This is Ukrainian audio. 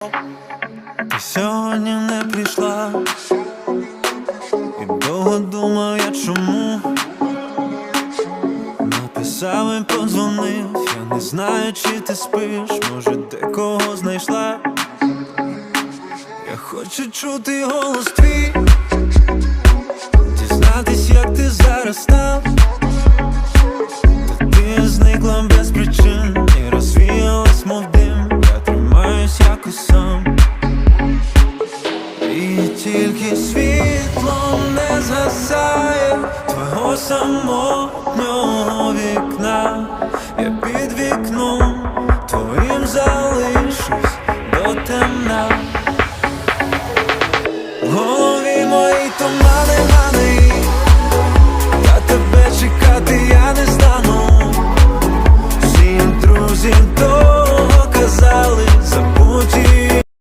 Ти сьогодні не прийшла, і довго думав я чому. Написав і подзвонив, я не знаю, чи ти спиш, може де кого знайшла. Я хочу чути голос твій, дізнатись, як ти зараз став. Тільки світло не згасає твого самотнього вікна. Я під вікном твоїм залишусь до темна.